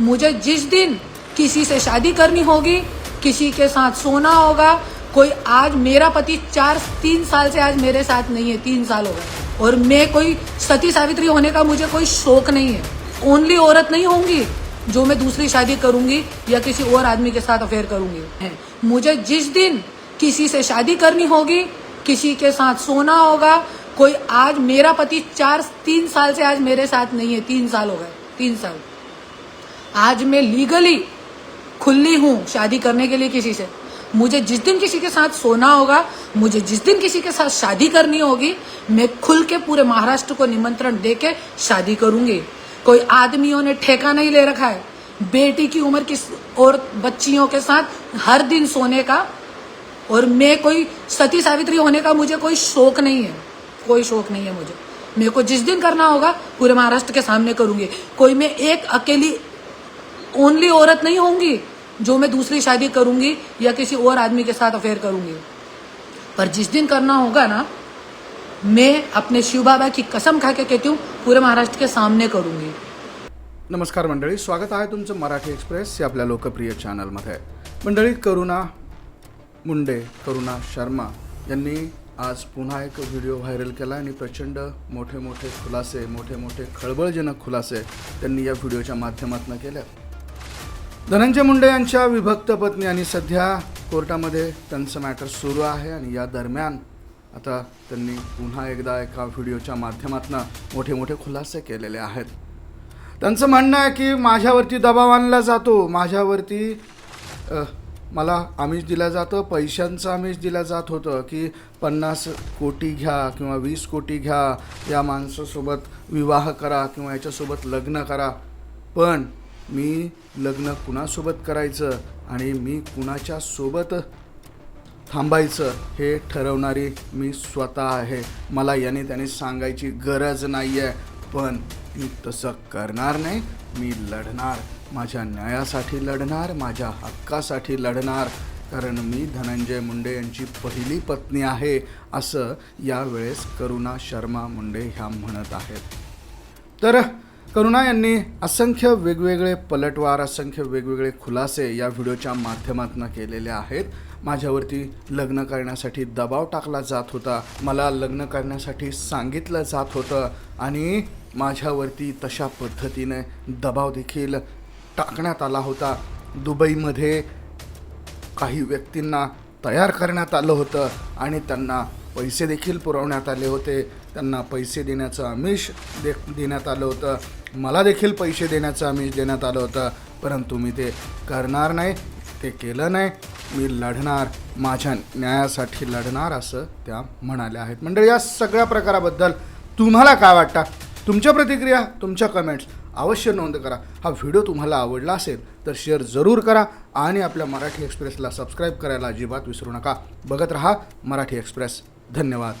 मुझे जिस दिन किसी से शादी करनी होगी, किसी के साथ सोना होगा, कोई आज मेरा पति चार, तीन साल से आज मेरे साथ नहीं है, तीन साल हो गए। और मैं कोई सती सावित्री होने का मुझे कोई शौक नहीं है। ओनली औरत नहीं होंगी जो मैं दूसरी शादी करूँगी या किसी और आदमी के साथ अफेयर करूँगी। मुझे जिस दिन किसी से शादी करनी होगी, किसी के साथ सोना होगा, कोई आज मेरा पति चार, तीन साल से आज मेरे साथ नहीं है, तीन साल हो गए, तीन साल। आज मैं लीगली खुली हूँ शादी करने के लिए किसी से। मुझे जिस दिन किसी के साथ सोना होगा, मुझे जिस दिन किसी के साथ शादी करनी होगी, मैं खुल के पूरे महाराष्ट्र को निमंत्रण दे के शादी करूँगी। कोई आदमियों ने ठेका नहीं ले रखा है। बेटी की उम्र किस और बच्चियों के साथ हर दिन सोने का और मैं कोई सती सावित्री होने का मुझे कोई शौक नहीं है। कोई शौक नहीं है मुझे। मेरे को जिस दिन करना होगा, पूरे महाराष्ट्र के सामने करूँगी। कोई मैं एक अकेली ओनली औरत नहीं होंगी जो मैं दूसरी शादी करूंगी या किसी और आदमी के साथ अफेयर करूंगी। पर जिस दिन करना होगा ना मैं अपने शिव बाबा की कसम खा के कहती हूँ पूरे महाराष्ट्र के सामने करूंगी। नमस्कार मंडळी स्वागत आहे तुमचं मराठी एक्सप्रेस या आपल्या लोकप्रिय चॅनलमध्ये. मंडळी करुणा मुंडे करुणा शर्मा यांनी आज पुन्हा एक व्हिडिओ व्हायरल केला आणि प्रचंड मोठे मोठे खुलासे मोठे मोठे खळबळजनक खुलासे त्यांनी या व्हिडिओच्या माध्यमातून केल्या धनंजय मुंडे यांच्या विभक्त पत्नी आणि सध्या कोर्टामध्ये त्यांचं मॅटर सुरू आहे आणि या दरम्यान आता त्यांनी पुन्हा एकदा एका व्हिडिओच्या माध्यमातून मोठे मोठे खुलासे केलेले आहेत. त्यांचं म्हणणं आहे की माझ्यावरती दबाव आणला जातो. माझ्यावरती मला आमिष दिलं जातं. पैशांचं आमिष दिलं जात होतं की पन्नास कोटी घ्या किंवा वीस कोटी घ्या या माणसासोबत विवाह करा किंवा याच्यासोबत लग्न करा. पण मी लग्न कुणासोबत करायचं आणि मी कुणाच्या सोबत थांबायचं हे ठरवणारी मी स्वतः आहे. मला याने त्याने सांगायची गरज नाही आहे पण मी तसं करणार नाही. मी लढणार. माझ्या न्यायासाठी लढणार. माझ्या हक्कासाठी लढणार. कारण मी धनंजय मुंडे यांची पहिली पत्नी आहे असं यावेळेस करुणा शर्मा मुंडे ह्या म्हणत आहेत. तर करुणा यांनी असंख्य वेगवेगळे पलटवार असंख्य वेगवेगळे खुलासे या व्हिडिओच्या माध्यमातून केलेले आहेत. माझ्यावरती लग्न करण्यासाठी दबाव टाकला जात होता. मला लग्न करण्यासाठी सांगितलं जात होतं आणि माझ्यावरती तशा पद्धतीने दबाव देखील टाकण्यात आला होता. दुबईमध्ये काही व्यक्तींना तयार करण्यात आलं होतं आणि त्यांना पैसे देखील पुरवण्यात आले होते. त्यांना पैसे देण्याचं आमिष दे देण्यात आलं होतं. मला देखील पैसे देण्याचं आमिष देण्यात आलं होतं. परंतु मी ते करणार नाही. ते केलं नाही. मी लढणार. माझ्या न्यायासाठी लढणार असं त्या म्हणाल्या आहेत. म्हणजे या सगळ्या प्रकाराबद्दल तुम्हाला काय वाटतं? तुमच्या प्रतिक्रिया तुमच्या कमेंट्स अवश्य नोंद करा. हा व्हिडिओ तुम्हाला आवडला असेल तर शेअर जरूर करा आणि आपल्या मराठी एक्सप्रेसला सबस्क्राईब करायला अजिबात विसरू नका. बघत रहा मराठी एक्सप्रेस धन्यवाद.